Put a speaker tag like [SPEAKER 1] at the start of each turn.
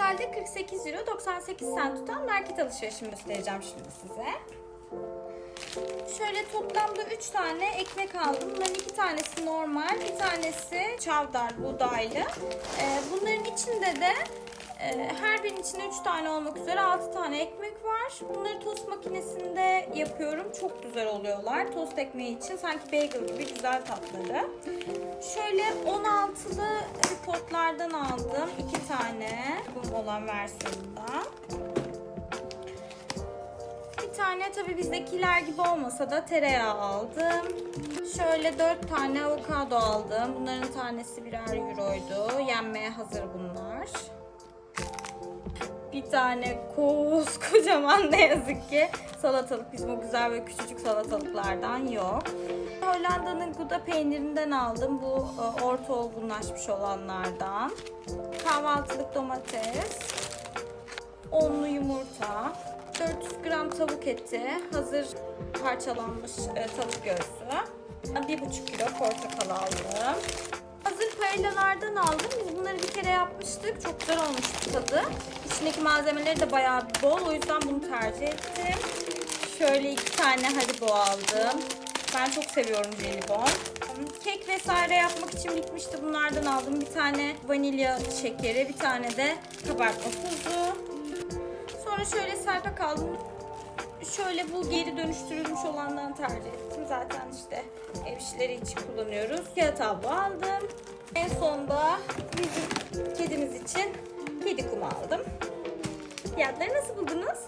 [SPEAKER 1] Totalde 48 euro 98 cent tutan market alışverişimi göstereceğim şimdi size. Şöyle toplamda 3 tane ekmek aldım. Bunların 2 tanesi normal, bir tanesi çavdar, buğdaylı. Ee, bunların içinde de her birinin içinde 3 tane olmak üzere 6 tane ekmek var. Bunları tost makinesinde yapıyorum. Çok güzel oluyorlar. Tost ekmeği için sanki bagel gibi güzel tatları. Şöyle 16'lı potlardan aldım. 2 tane bu olan versiyonda. Bir tane tabii bizdekiler gibi olmasa da tereyağı aldım. Şöyle 4 tane avokado aldım. Bunların tanesi birer euroydu. Yenmeye hazır bunlar. Bir tane koskocaman ne yazık ki salatalık. Bizim o güzel ve küçücük salatalıklardan yok. Hollanda'nın Gouda peynirinden aldım. Bu e, orta olgunlaşmış olanlardan. Kahvaltılık domates. Onlu yumurta. 400 gram tavuk eti. Hazır parçalanmış e, tavuk göğsü. 1,5 kilo portakal aldım. Hazır paellalardan aldım. Biz bunları bir kere yapmıştık. Çok güzel olmuştu tadı. İçindeki malzemeleri de bayağı bol. O yüzden bunu tercih ettim. Şöyle iki tane haribo aldım. Ben çok seviyorum jelibon. Kek vesaire yapmak için bitmişti. Bunlardan aldım. Bir tane vanilya şekeri, bir tane de kabartma tuzu. Sonra şöyle serpak aldım. Şöyle bu geri dönüştürülmüş olandan tercih ettim. Zaten işte ev işleri için kullanıyoruz. Kağıt havlu aldım. En sonda bizim kedimiz için kedi kumu aldım. Fiyatları nasıl buldunuz?